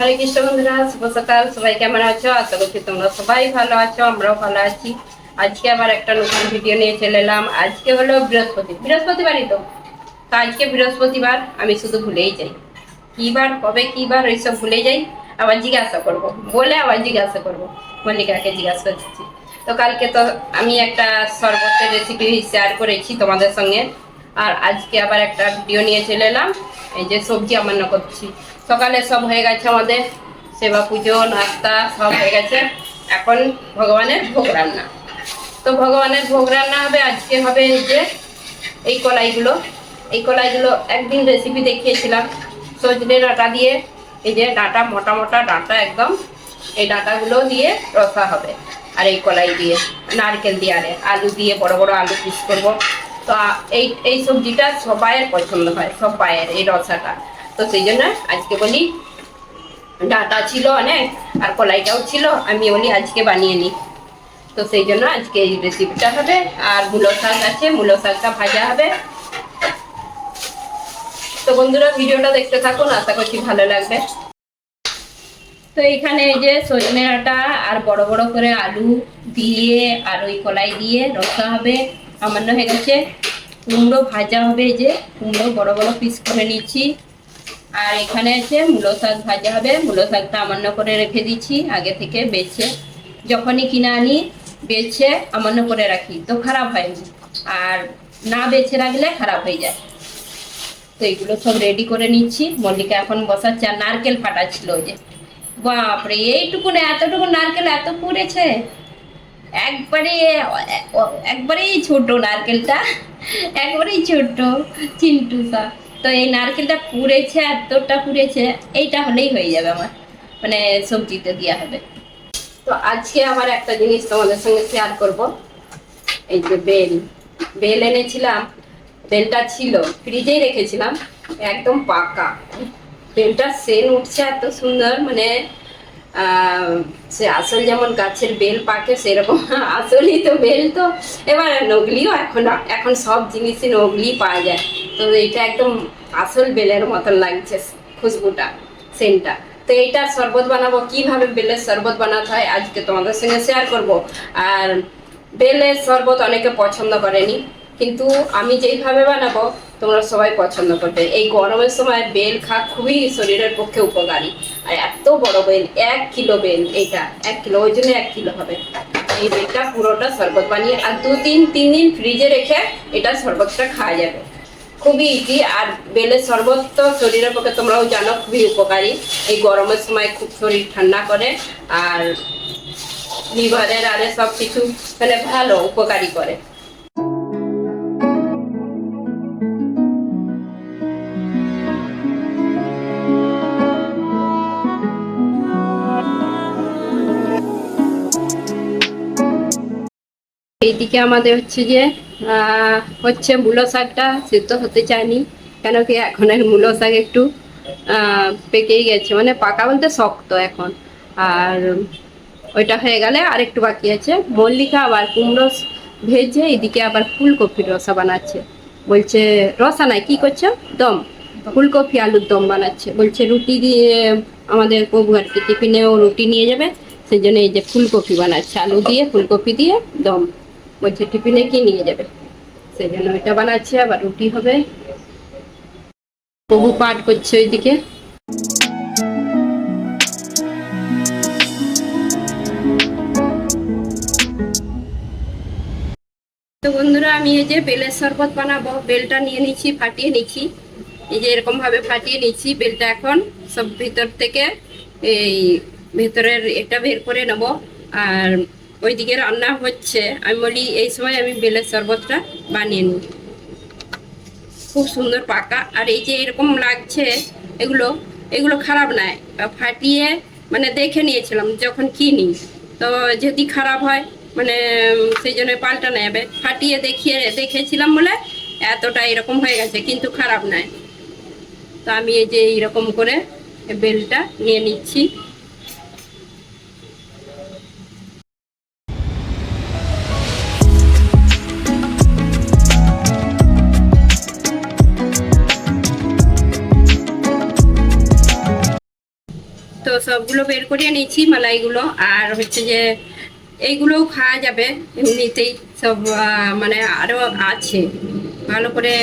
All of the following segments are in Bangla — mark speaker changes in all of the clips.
Speaker 1: হরে কৃষ্ণ বন্ধুরা শুভ সকাল। সবাই কেমন আছো? আশা করছি তোমরা সবাই ভালো আছো, আমরাও ভালো আছি। আজকে আবার একটা নতুন ভিডিও নিয়ে চলে এলাম। আজকে হলো বৃহস্পতি, বৃহস্পতিবারই তো। তো আজকে বৃহস্পতিবার, আমি শুধু ভুলেই যাই। কি বার কবে কি বার ওইসব ভুলে যাই। আবার জিজ্ঞাসা করব, বলে আবার জিজ্ঞাসা করব। মল্লিকাকে জিজ্ঞাসা করছি। তো কালকে তো আমি একটা শরবতের রেসিপি শেয়ার করেছি তোমাদের সঙ্গে। আর আজকে আবার একটা ভিডিও নিয়ে চলে এলাম। এই যে সবজি আমান্য করছি। সকালে সব হয়ে গেছে আমাদের। সেবা পুজো, নাস্তা সব হয়ে গেছে। এখন ভগবানের ভোগ রান্না। তো ভগবানের ভোগ রান্না হবে, আজকে হবে এই যে এই কলাইগুলো। এই কলাইগুলো একদিন রেসিপি দেখিয়েছিলাম, সজনে ডাঁটা দিয়ে। এই যে ডাঁটা, মোটা মোটা ডাঁটা একদম। এই ডাঁটাগুলো দিয়ে রসা হবে। আর এই কলাই দিয়ে, নারকেল দিয়ে, আরে আলু দিয়ে, বড় বড় আলু পিস করব। তো এই এই সবজিটা সবাইয়ের পছন্দ হয় সবাইয়ের এই রসাটা। তো সেই জন্য আজকে বলি, ডাঁটা ছিল অনেক, আর কলাইটাও ছিল, আমি বলি আজকে বানিয়ে নিই। তো সেই জন্য আজকে এই রেসিপিটা হবে, আর মূলো শাক আছে, মূলো শাকটা ভাজা হবে। তো বন্ধুরা, ভিডিওটা দেখতে থাকুন, আশা করছি ভালো লাগবে। তো এইখানে এই যে সজনে ডাঁটা আর বড় বড় করে আলু দিয়ে, আর ওই কলাই দিয়ে রসা হবে, সামান্য হয়ে গেছে। কুমড়ো ভাজা হবে এই যে, কুমড়ো বড় বড় পিস করে নিচ্ছি আর এখানে আছে মূলো শাক ভাজা হবে। মূলো শাকটা আমান্য করে রেখে দিচ্ছি, আগে থেকে বেছে। যখনই কিনে আনি, বেছে, আমান্য করে রাখি। তো খারাপ হয়নি। আর না বেছে রাখলে খারাপ হয়ে যায়। তো এগুলো সব রেডি করে নিচ্ছি। মল্লিকা এখন বসাচ্ছে আর নারকেল ফাটা ছিল যে। বাপরে এইটুকু না এতটুকু নারকেল এত পুড়েছে। একবারে, একবারেই ছোট নারকেলটা। একবারেই ছোট, চিন্টুসা। তো এই নারকেলটা পুড়েছে, এতটা পুড়েছে, এইটা হলেই হয়ে যাবে আমার। মানে সবজিতে দেওয়া হবে। তো আজকে আমার একটা জিনিস তোমাদের সঙ্গে শেয়ার করব। এই যে বেল। বেল এনেছিলাম, বেলটা ছিল, ফ্রিজেই রেখেছিলাম, একদম পাকা। বেলটা সেন উঠছে এত সুন্দর মানে সে আসল যেমন গাছের বেল পাকে, সেরকম আসলই তো বেল তো। এবার নকলিও এখন এখন সব জিনিসই নকলি পাওয়া যায়। তো এটা একদম আসল বেলের মতন লাগছে খুশবুটা, সেন্টটা। তো এইটার শরবত বানাবো, কীভাবে বেলের শরবত বানাতে হয় আজকে তোমাদের সঙ্গে শেয়ার করব। আর বেলের শরবত অনেকে পছন্দ করেনি, কিন্তু আমি যেইভাবে বানাবো, তোমরা সবাই পছন্দ করবে। এই গরমের সময় বেল খা খুবই শরীরের পক্ষে উপকারী। আর এত বড় বেল, এক কিলো বেল এইটা, এক কিলো, ওই জন্য এক কিলো হবে। এই বেলটা পুরোটা শরবত বানিয়ে, আর দু তিন তিন দিন ফ্রিজে রেখে এটা শরবতটা খাওয়া যাবে। খুবই ইজি আর বেলের শরবত তো শরীরের পক্ষে তোমরাও জানো খুবই উপকারী। এই গরমের সময় খুব শরীর ঠান্ডা করে আর লিভারের আরে সব কিছু মানে ভালো, উপকারী করে। এইদিকে আমাদের হচ্ছে যে হচ্ছে মূলো শাকটা সিদ্ধ হতে চায়নি, কেন কি এখন এর মূলো শাক একটু পেকেই গেছে মানে পাকা বলতে শক্ত এখন। আর ওইটা হয়ে গেলে আর একটু বাকি আছে। মল্লিকা আবার কুমড়ো ভেজে এইদিকে আবার ফুলকপির রসা বানাচ্ছে। বলছে, রসা নাই, কি করছ? দম, ফুলকপি আলুর দম বানাচ্ছে। বলছে, রুটি দিয়ে আমাদের প্রভু আর কি টিফিনেও রুটি নিয়ে যাবে। সেই জন্য এই যে ফুলকপি বানাচ্ছে, আলু দিয়ে, ফুলকপি দিয়ে দম। বলছে টিফিনে কি নিয়ে যাবে? সেই জন্য ওইটা বানাচ্ছে, আবার রুটি হবে। বহু পাঠ করছে ওইদিকে। বন্ধুরা, আমি এই যে বেলের শরবত বানাবো, বেলটা নিয়ে নিচ্ছি, ফাটিয়ে নিচ্ছি। এই যে এরকম ভাবে ফাটিয়ে নিচ্ছি, বেলটা এখন সব ভিতর থেকে এই ভেতরের এটা বের করে নেব। আর ওইদিকে রান্না হচ্ছে। আমি বলি, এই সময় আমি বেলের শরবতটা বানিয়ে নিই। খুব সুন্দর পাকা। আর এই যে এরকম লাগছে, এগুলো এগুলো খারাপ নয়। ফাটিয়ে মানে দেখে নিয়েছিলাম যখন কিনি। তো যদি খারাপ হয় মানে সেই জন্য পাল্টা নেবে ফাটিয়ে দেখিয়ে, দেখেছিলাম বলে এতটা এরকম হয়ে গেছে, কিন্তু খারাপ নয়। তো আমি এই যে এইরকম করে বেলটা নিয়ে নিচ্ছি। সবগুলো বের করিয়ে নিয়েছি, মালাইগুলো। আর হচ্ছে যে এইগুলোও খাওয়া যাবে এমনিতেই, সব মানে আরও আছে। ভালো করে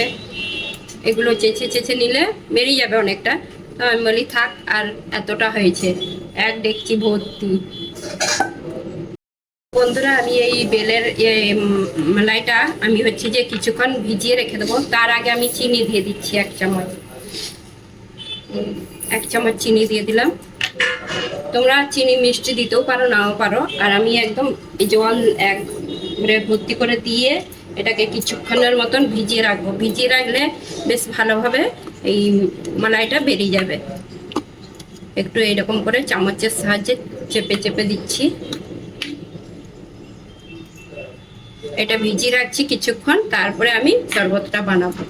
Speaker 1: এগুলো চেঁচে চেঁচে নিলে বেরিয়ে যাবে অনেকটা। তো আমি বলি, থাক, আর এতটা হয়েছে। এক ডেকচি ভর্তি। বন্ধুরা, আমি এই বেলের মালাইটা আমি হচ্ছে যে কিছুক্ষণ ভিজিয়ে রেখে দেবো। তার আগে আমি চিনি দিয়ে দিচ্ছি এক চামচ। এক চামচ চিনি দিয়ে দিলাম। তোমরা চিনি মিষ্টি দিতেও পারো, নাও পারো। আর আমি একদম জল এক ভর্তি করে দিয়ে এটাকে কিছুক্ষণের মতন ভিজিয়ে রাখব। ভিজিয়ে রাখলে বেশ ভালোভাবে এই মালাইটা বেরিয়ে যাবে। একটু এরকম করে চামচের সাহায্যে চেপে চেপে দিচ্ছি। এটা ভিজিয়ে রাখছি কিছুক্ষণ, তারপরে আমি শরবতটা বানাবো।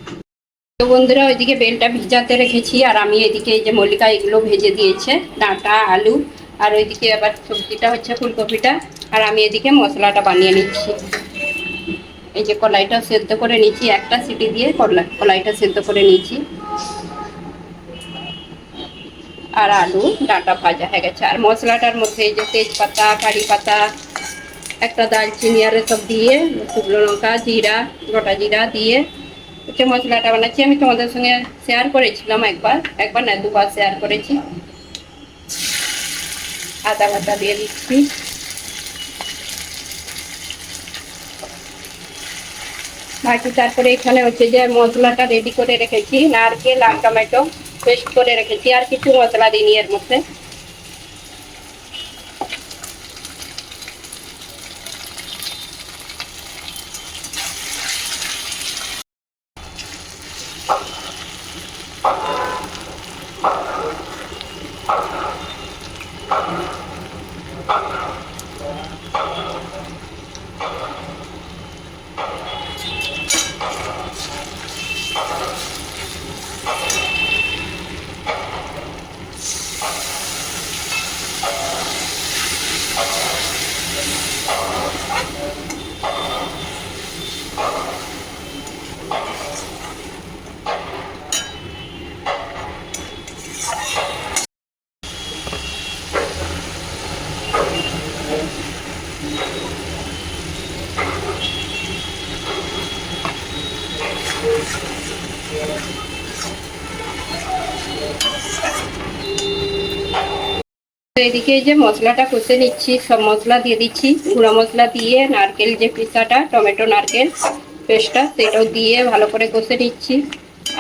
Speaker 1: তো বন্ধুরা ওইদিকে বেলটা ভিজাতে রেখেছি, আর আমি এদিকে এই যে মল্লিকা এগুলো ভেজে দিয়েছে, ডাঁটা, আলু, আর ওইদিকে আবার সবজিটা হচ্ছে ফুলকপিটা, আর আমি এদিকে মশলাটা বানিয়ে নিচ্ছি। এই যে কলাইটা সেদ্ধ করে নিচ্ছি, একটা সিটি দিয়ে কলাই কলাইটা সেদ্ধ করে নিয়েছি আর আলু, ডাঁটা ভাজা হয়ে গেছে। আর মশলাটার মধ্যে এই যে তেজপাতা কারি পাতা একটা দালচিনি আর সব দিয়ে, শুকনো লঙ্কা, জিরা, গোটা জিরা দিয়ে হচ্ছে মশলাটা বানাচ্ছি, আমি তোমাদের সঙ্গে শেয়ার করেছিলাম একবার। একবার না, দুবার শেয়ার করেছি। আদা বাটা দিয়ে দিচ্ছি। বাকি তারপরে এখানে হচ্ছে যে মশলাটা রেডি করে রেখেছি। নারকেল আর টমেটো পেস্ট করে রেখেছি। আর কিছু মশলা দিইনি এর মধ্যে। এদিকে যে মশলাটা কষে নিচ্ছি, সব মশলা দিয়ে দিচ্ছি। গুঁড়া মশলা দিয়ে নারকেল যে পিসাটা, টমেটো নারকেল পেস্টটা, সেটাও দিয়ে ভালো করে কষে নিচ্ছি।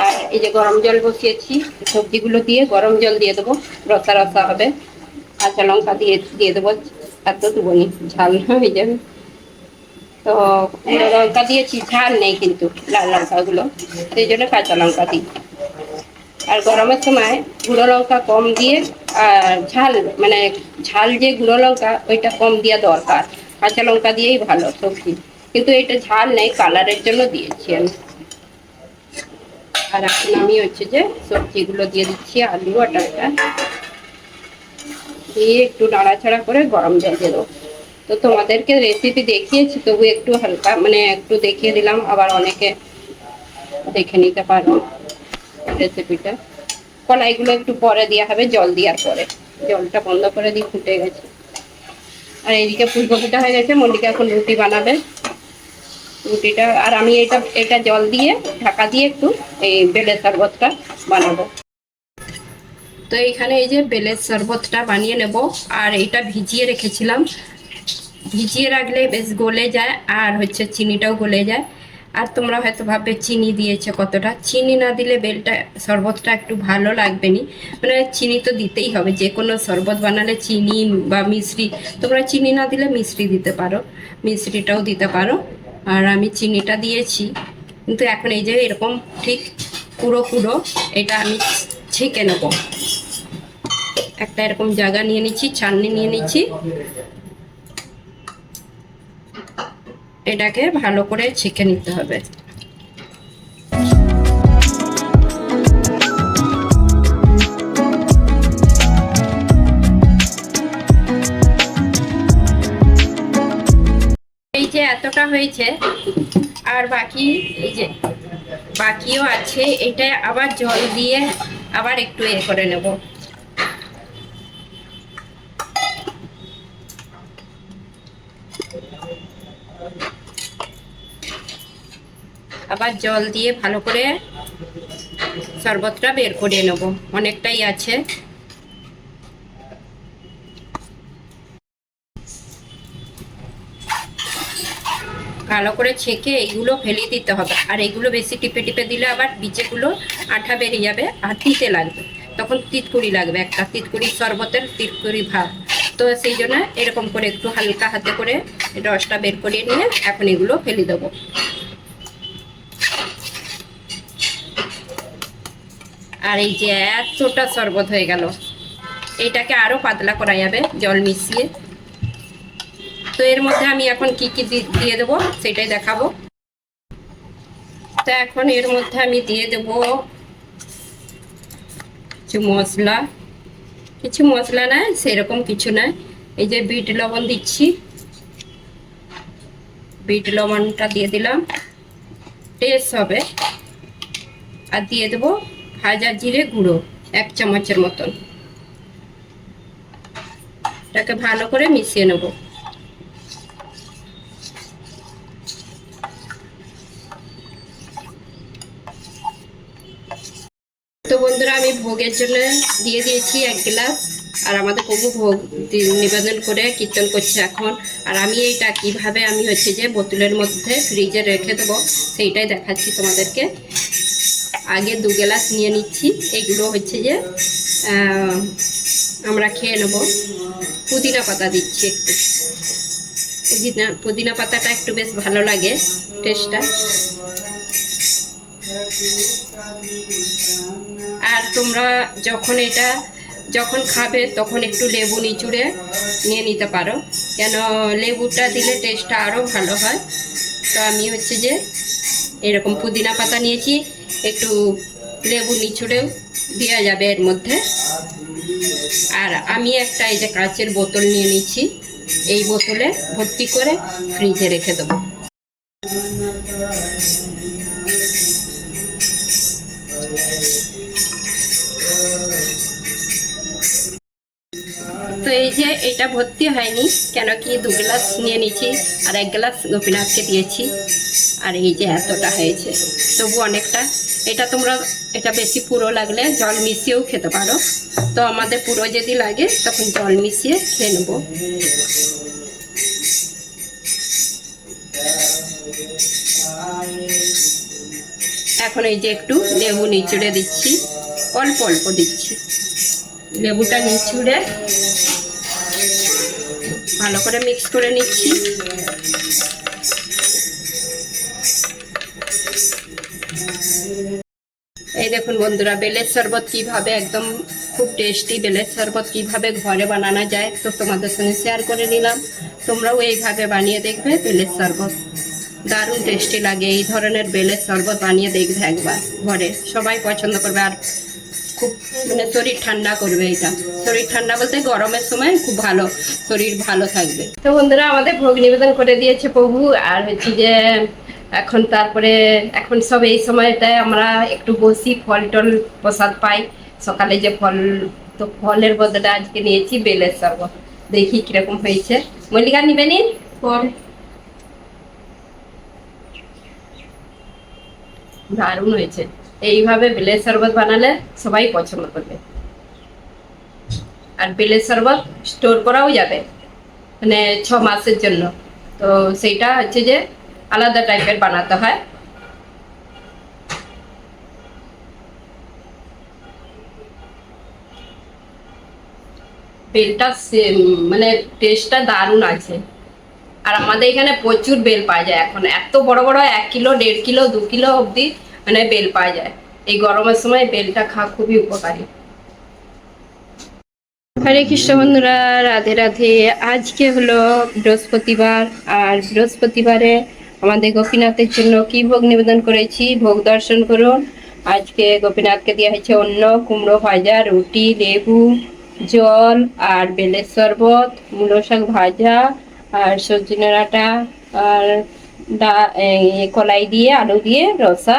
Speaker 1: আর এই যে গরম জল বসিয়েছি, সবজিগুলো দিয়ে গরম জল দিয়ে দেবো। রসা রসা হবে। কাঁচা লঙ্কা দিয়ে দিয়ে দেবো। এত দেবনি ঝাল হয়ে যাবে। তো লঙ্কা দিয়েছি, ঝাল নেই কিন্তু লাল লঙ্কাগুলো। সেই জন্য কাঁচা লঙ্কা দিই। আর গরমের সময় গুঁড়ো লঙ্কা কম দিয়ে, আর ঝাল মানে ঝাল যে গুঁড়ো লঙ্কা, ওইটা কম দেওয়া দরকার। কাঁচা লঙ্কা দিয়েই ভালো সবজি। কিন্তু এটা ঝাল নেই, কালারের জন্য দিয়েছি আমি। আর এখন আমি হচ্ছে যে সবজিগুলো দিয়ে দিচ্ছি, আলু আর ডাঁটা দিয়ে একটু নাড়াচাড়া করে গরম জল দিয়ে দেবো। তো তোমাদেরকে রেসিপি দেখিয়েছি, তবু একটু হালকা মানে একটু দেখিয়ে দিলাম, আবার অনেকে দেখে নিতে পারো। রেসিপিটা কলাইগুলো একটু পরে দেওয়া হবে, জল দেওয়ার পরে। জলটা বন্ধ করে দিয়ে ফুটে গেছে। আর এইদিকে ফুলকপিটা হয়ে গেছে, মল্লিকা এখন রুটি বানাবে। রুটিটা, আর আমি এটা এটা জল দিয়ে, ঢাকা দিয়ে একটু এই বেলের শরবতটা বানাবো। তো এইখানে এই যে বেলের শরবতটা বানিয়ে নেব, আর এটা ভিজিয়ে রেখেছিলাম। ভিজিয়ে রাখলে বেশ গলে যায়, আর হচ্ছে চিনিটাও গলে যায়। আর তোমরা হয়তো ভাববে চিনি দিয়েছে কতটা। চিনি না দিলে বেলটা, শরবতটা একটু ভালো লাগবে নি মানে চিনি তো দিতেই হবে যে কোনো শরবত বানালে চিনি বা মিশ্রি, তোমরা চিনি না দিলে মিশ্রি দিতে পারো, মিশ্রিটাও দিতে পারো। আর আমি চিনিটা দিয়েছি, কিন্তু এখন এই যে এরকম ঠিক পুরো পুরো এটা আমি ছেঁকে নেব। একটা এরকম জায়গা নিয়ে নিচ্ছি ছাননি নিয়ে নিচ্ছি। এটাকে ভালো করে ছেঁকে নিতে হবে। এই যে এতটা হয়েছে, আর বাকি এই যে বাকিও আছে এটা আবার জল দিয়ে আবার একটু এ করে নেব। আবার জল দিয়ে ভালো করে শরবতটা বের করে নেব। অনেকটাই আছে। ভালো করে ছেঁকে এইগুলো ফেলে দিতে হবে। আর এগুলো বেশি টিপে টিপে দিলে আবার বিচেগুলো আঠা বেরিয়ে যাবে আর তিতে লাগবে। তখন তিতকুড়ি লাগবে একটা তিতকুড়ি শরবতের তিতকুড়ি ভাব। তো সেই জন্য এরকম করে একটু হালকা হাতে করে রসটা বের করে নিয়ে এখন এগুলো ফেলে দেবো। আর এই যে এতটা শরবত হয়ে গেল। এইটাকে আরও পাতলা করা যাবে, জল মিশিয়ে। তো এর মধ্যে আমি এখন কি কি দিয়ে দেবো সেটাই দেখাবো। তো এখন এর মধ্যে আমি দিয়ে দেব কিছু মশলা। কিছু মশলা নাই সেরকম কিছু নাই এই যে বিট লবণ দিচ্ছি। বিট লবণটা দিয়ে দিলাম। টেস্ট হবে। আর দিয়ে দেবো ভাজা জিরে গুঁড়ো, এক চামচের মতন। এটাকে ভালো করে মিশিয়ে নেব। তো বন্ধুরা, আমি ভোগের জন্য দিয়ে দিয়েছি এক গ্লাস। আর আমাদের প্রভু ভোগ নিবেদন করে কীর্তন করছে এখন। আর আমি এইটা কীভাবে আমি হচ্ছে যে বোতলের মধ্যে ফ্রিজে রেখে দেবো, সেইটাই দেখাচ্ছি তোমাদেরকে। আগে দু গ্লাস নিয়ে নিচ্ছি। এগুলো হচ্ছে যে আমরা খেয়ে নেব। পুদিনা পাতা দিচ্ছি একটু। পুদিনা পুদিনা পাতাটা একটু বেশ ভালো লাগে টেস্টটা আর তোমরা যখন এটা, যখন খাবে তখন একটু লেবু নিচুড়ে নিয়ে নিতে পারো। কেন, লেবুটা দিলে টেস্টটা আরও ভালো হয়। তো আমি হচ্ছে যে, এরকম পুদিনা পাতা নিয়েছি। একটু লেবু নিচুড়েও দেওয়া যাবে এর মধ্যে। আর আমি একটা এই যে কাঁচের বোতল নিয়ে নিচ্ছি, এই বোতলে ভর্তি করে ফ্রিজে রেখে দেবো। তো এই যে এটা ভর্তি হয়নি, কেন কি দু গ্লাস নিয়ে নিয়েছি আর এক গ্লাস গোপীনাথকে দিয়েছি। আর এই যে এতটা হয়েছে, তবু অনেকটা এটা তোমরা, এটা বেশি পুরো লাগলে জল মিশিয়েও খেতে পারো। তো আমাদের পুরো যদি লাগে, তখন জল মিশিয়ে খেয়ে নেব। এখন এই যে একটু লেবু নিচুড়ে দিচ্ছি। অল্প অল্প দিচ্ছি। লেবুটা নিচুড়ে ভালো করে মিক্স করে নিচ্ছি। দেখুন বন্ধুরা, বেলের শরবত কীভাবে একদম খুব টেস্টি বেলের শরবত কীভাবে ঘরে বানানো যায়, তো তোমাদের সঙ্গে শেয়ার করে নিলাম। তোমরাও এইভাবে বানিয়ে দেখবে বেলের শরবত। দারুণ টেস্টি লাগে, এই ধরনের বেলের শরবত বানিয়ে দেখবে একবার ঘরে। সবাই পছন্দ করবে আর খুব মানে শরীর ঠান্ডা করবে এটা। শরীর ঠান্ডা বলতে গরমের সময় খুব ভালো, শরীর ভালো থাকবে। তো বন্ধুরা, আমাদের ভোগ নিবেদন করে দিয়েছে প্রভু, আর হচ্ছে যে এখন তারপরে এখন সব এই সময়টায় আমরা একটু বসি ফল টল প্রসাদ পাই। সকালে যে ফল তো ফলের বদলে আজকে নিয়েছি বেলের শরবত দেখি কীরকম হয়েছে। মল্লিকা নিবে নি? পরে দারুণ হয়েছে। এইভাবে বেলের শরবত বানালে সবাই পছন্দ করবে। আর বেলের শরবত স্টোর করাও যাবে মানে ছ মাসের জন্য। তো সেইটা হচ্ছে যে আলাদা টাইপের বানাতে হয়। বেলটা মানে টেস্টটা দারুণ আছে। আর আমাদের এখানে প্রচুর বেল পাওয়া যায় এখন। এত বড় বড় এক কিলো, দেড় কিলো, দু কিলো অবধি মানে বেল পাওয়া যায়। এই গরমের সময় বেলটা খাওয়া খুবই উপকারী। হরে কৃষ্ণ বন্ধুরা, রাধে রাধে। আজকে হলো বৃহস্পতিবার, আর বৃহস্পতিবারে আমাদের গোপীনাথের জন্য কি ভোগ নিবেদন করেছি? ভোগ দর্শন করুন। আজকে গোপীনাথকে দেওয়া হয়েছে অন্য কুমড়ো ভাজা, রুটি, লেবু, জল আর বেলের শরবত, মূলো শাক ভাজা আর সজনে ডাঁটা আর ডা কলাই দিয়ে, আলু দিয়ে রসা।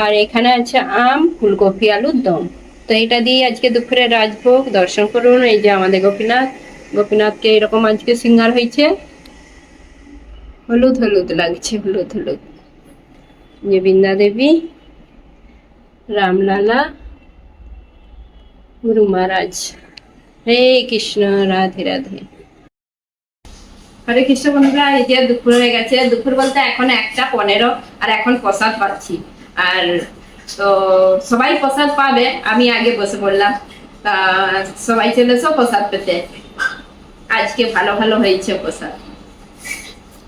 Speaker 1: আর এখানে আছে আম, ফুলকপি, আলুর দম। তো এটা দিয়ে আজকে দুপুরে রাজভোগ দর্শন করুন। এই যে আমাদের গোপীনাথ, গোপীনাথকে এরকম আজকে সিঙ্গার হয়েছে। হলুদ হলুদ লাগছে, হলুদ হলুদ। যে বৃন্দা দেবী, রামলালা, গুরু মহারাজ। হরে কৃষ্ণ, রাধে রাধে। হরে কৃষ্ণ বন্ধুরা, এই যে দুপুর হয়ে গেছে। দুপুর বলতে এখন একটা পনেরো, আর এখন প্রসাদ পাচ্ছি। আর, তো, সবাই প্রসাদ পাবে, আমি আগে বসে পড়লাম তা, সবাই চলে এসো প্রসাদ পেতে? আজকে ভালো ভালো হয়েছে প্রসাদ।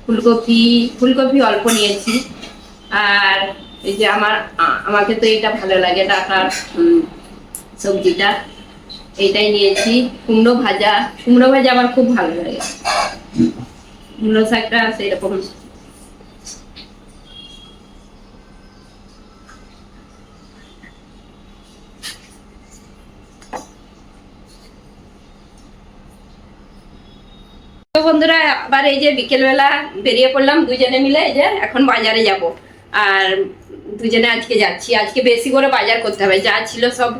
Speaker 1: ফুলকপি ফুলকপি অল্প নিয়েছি। আর এই যে আমার, আমাকে তো এটা ভালো লাগে ডাকার সবজিটা। এইটাই নিয়েছি। কুমড়ো ভাজা কুমড়ো ভাজা আমার খুব ভালো লাগে। কুমড়ো শাকটা সেরকম তো বন্ধুরা, আবার এই যে বিকেলবেলা বেরিয়ে পড়লাম, দুজনে মিলে এই যে এখন বাজারে যাব। আর দুজনে আজকে যাচ্ছি। আজকে বেশি করে বাজার করতে হবে। যা ছিল সব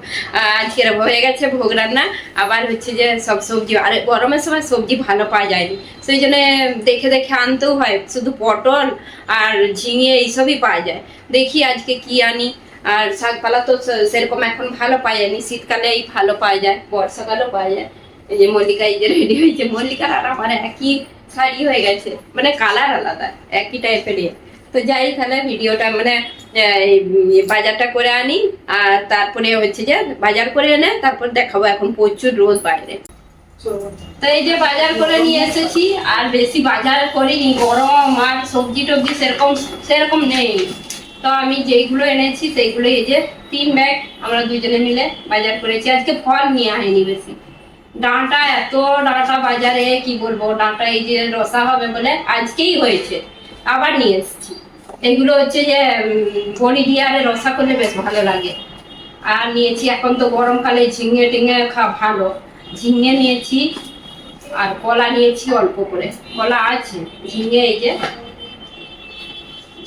Speaker 1: আজকে হয়ে গেছে, ভোগ রান্না। আবার হচ্ছে যে সব সবজি, আর গরমের সময় সবজি ভালো পাওয়া যায়নি। সেই জন্য দেখে দেখে আনতেও হয়। শুধু পটল আর ঝিঙে এইসবই পাওয়া যায়। দেখি আজকে কি আনি। আর শাকপালা তো সেরকম এখন ভালো পাওয়া যায়নি শীতকালেই ভালো পাওয়া যায়, বর্ষাকালেও পাওয়া যায়। এই যে মল্লিকা, এই যে রেডি হয়েছে মল্লিকার আর আমার একই শাড়ি হয়ে গেছে। মানে কালার আলাদা, একই টাইপের তো যাই তাহলে ভিডিওটা মানে বাজারটা করে আনি, আর তারপরে হচ্ছে যে বাজার করে এনে, তারপর দেখাবো এখন প্রচুর রোদ বাইরে। তো এই যে বাজার করে নিয়ে এসেছি, আর বেশি বাজার করিনি, গরম আর সবজি টবজি সেরকম সেরকম নেই। তো আমি যেইগুলো এনেছি সেইগুলো এই যে তিন ব্যাগ আমরা দুজনে মিলে বাজার করেছি। আজকে ফল নিয়ে আইনি বেশি। ডাঁটা এত ডাঁটা বাজারে, কি বলব ডাঁটা এই যে রসা হবে বলে আজকেই হয়েছে। আবার নিয়ে এসেছি। এগুলো হচ্ছে যে বড়ি দিয়ে আরে রসা করলে বেশ ভালো লাগে। আর নিয়েছি এখন তো গরমকালে ঝিঙে টিঙে খাওয়া ভালো। ঝিঙে নিয়েছি, আর কলা নিয়েছি অল্প করে। কলা আছে, ঝিঙে এই যে।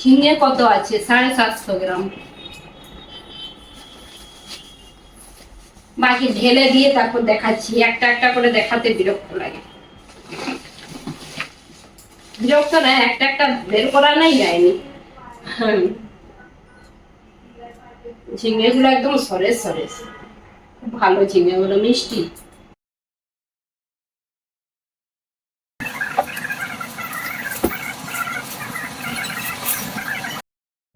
Speaker 1: ঝিঙে কত আছে? সাড়ে সাতশো গ্রাম। বাকি ঢেলে দিয়ে তারপর দেখাচ্ছি। একটা একটা করে দেখাতে বিরক্ত লাগে। বিরক্ত না, একটা একটা বের করা নাই যায়নি। ঝিঙেগুলো একদম সরেস সরেস খুব ভালো ঝিঙেগুলো মিষ্টি।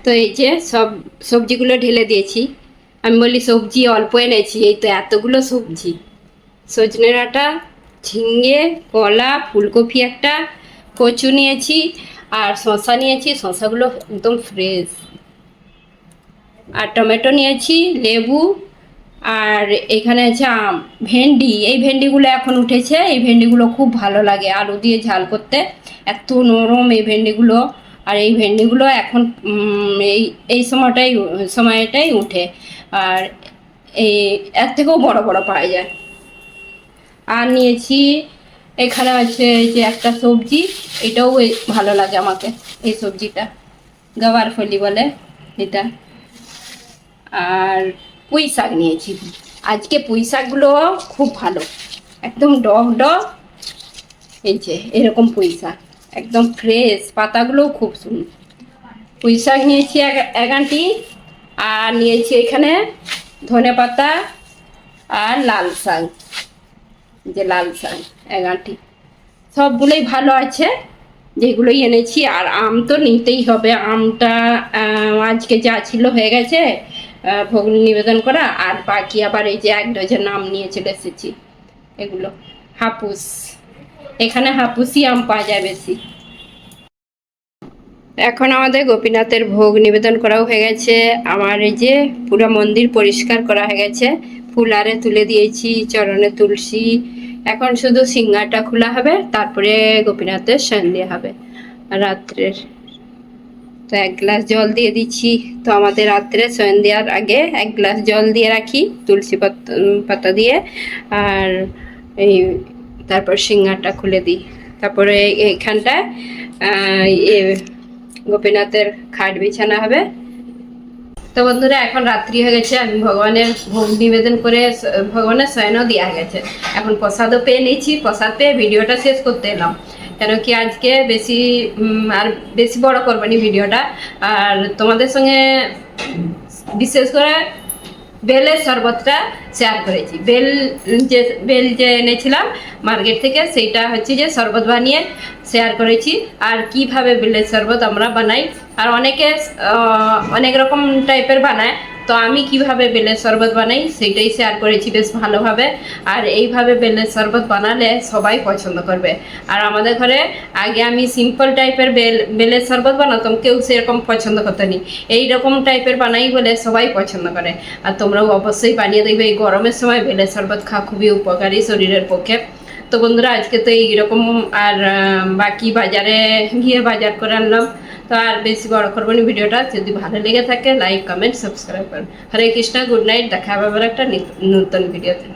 Speaker 1: তো এই যে সব সবজিগুলো ঢেলে দিয়েছি। আমি বলি সবজি অল্প এনেছি, এই তো এতগুলো সবজি। সজনে ডাঁটা ঝিঙে, কলা, ফুলকপি একটা, কচু নিয়েছি, আর শশা নিয়েছি শশাগুলো একদম ফ্রেশ আর টমেটো নিয়েছি, লেবু, আর এখানে আছে আম, ভেন্ডি। এই ভেন্ডিগুলো এখন উঠেছে, এই ভেন্ডিগুলো খুব ভালো লাগে আলু দিয়ে ঝাল করতে। এত নরম এই ভেন্ডিগুলো, আর এই ভেন্ডিগুলো এখন এই এই সময়টাই সময়টাই উঠে। আর এই এর থেকেও বড় বড় পাওয়া যায়। আর নিয়েছি, এখানে আছে যে একটা সবজি, এটাও ভালো লাগে আমাকে, এই সবজিটা। গাওয়ার ফলি বলে এটা। আর পুঁই শাক নিয়েছি। আজকে পুঁই শাকগুলো খুব ভালো। একদম ডগ ডগ। এই যে, এরকম পুঁই শাক। একদম ফ্রেশ পাতাগুলোও খুব সুন্দর। পুঁই শাক নিয়েছি এক- এক আঁটি আর নিয়েছি এখানে ধনে পাতা আর লাল শাক। যে লাল শাক এক আঁটি সবগুলোই ভালো আছে যেগুলোই এনেছি। আর আম তো নিতেই হবে। আমটা আজকে যা ছিল হয়ে গেছে আহ, ভোগ নিবেদন করা। আর বাকি আবার এই যে এক ডজন আম নিয়ে চলে এসেছি এগুলো হাপুস। এখানে হাপুসই আম পাওয়া যায় বেশি। এখন আমাদের গোপীনাথের ভোগ নিবেদন করাও হয়ে গেছে। আমার এই যে পুরো মন্দির পরিষ্কার করা হয়ে গেছে। ফুল আরে তুলে দিয়েছি চরণে তুলসী। এখন শুধু সিঙ্গারটা খোলা হবে তারপরে গোপীনাথের সন্ধ্যে হবে রাত্রের। তো এক গ্লাস জল দিয়ে দিচ্ছি। তো আমাদের রাত্রে শয়ন দেওয়ার আগে এক গ্লাস জল দিয়ে রাখি তুলসী পাতা দিয়ে। আর এই তারপর সিঙ্গারটা খুলে দিই। তারপরে এইখানটায় আহ, এ গোপীনাথের খাট বিছানা হবে। তো বন্ধুরা, এখন রাত্রি হয়ে গেছে। আমি ভগবানের ভোগ নিবেদন করে ভগবানের শয়নও দেওয়া গেছে। এখন প্রসাদও পেয়ে নিয়েছি। প্রসাদ পেয়ে ভিডিওটা শেষ করতে এলাম। কেন কি আজকে বেশি আর বেশি বড় করবানি ভিডিওটা। আর তোমাদের সঙ্গে বিশেষ করে বেলের শরবতটা শেয়ার করেছি। বেল যে বেল যে এনেছিলাম মার্কেট থেকে, সেইটা হচ্ছে যে শরবত বানিয়ে শেয়ার করেছি। আর কীভাবে বেলের শরবত আমরা বানাই? আর অনেকে অনেক রকম টাইপের বানায়। তো আমি কীভাবে বেলের শরবত বানাই সেটাই শেয়ার করেছি বেশ ভালোভাবে। আর এইভাবে বেলের শরবত বানালে সবাই পছন্দ করবে। আর আমাদের ঘরে আগে আমি সিম্পল টাইপের বেল, বেলের শরবত বানাতাম, কেউ সেরকম পছন্দ করতো নি। এইরকম টাইপের বানাই বলে সবাই পছন্দ করে। আর তোমরাও অবশ্যই বানিয়ে দেখবে, এই গরমের সময় বেলের শরবত খাওয়া খুবই উপকারী শরীরের পক্ষে। তো বন্ধুরা, আজকে তো এইরকম, আর বাকি বাজারে গিয়ে বাজার করে আনলাম। তো আর বেশি বড় করব না ভিডিওটা। যদি ভালো লেগে থাকে লাইক কমেন্ট সাবস্ক্রাইব করুন। হরে কৃষ্ণ গুড নাইট দেখা হবে আবার একটা নূতন ভিডিওতে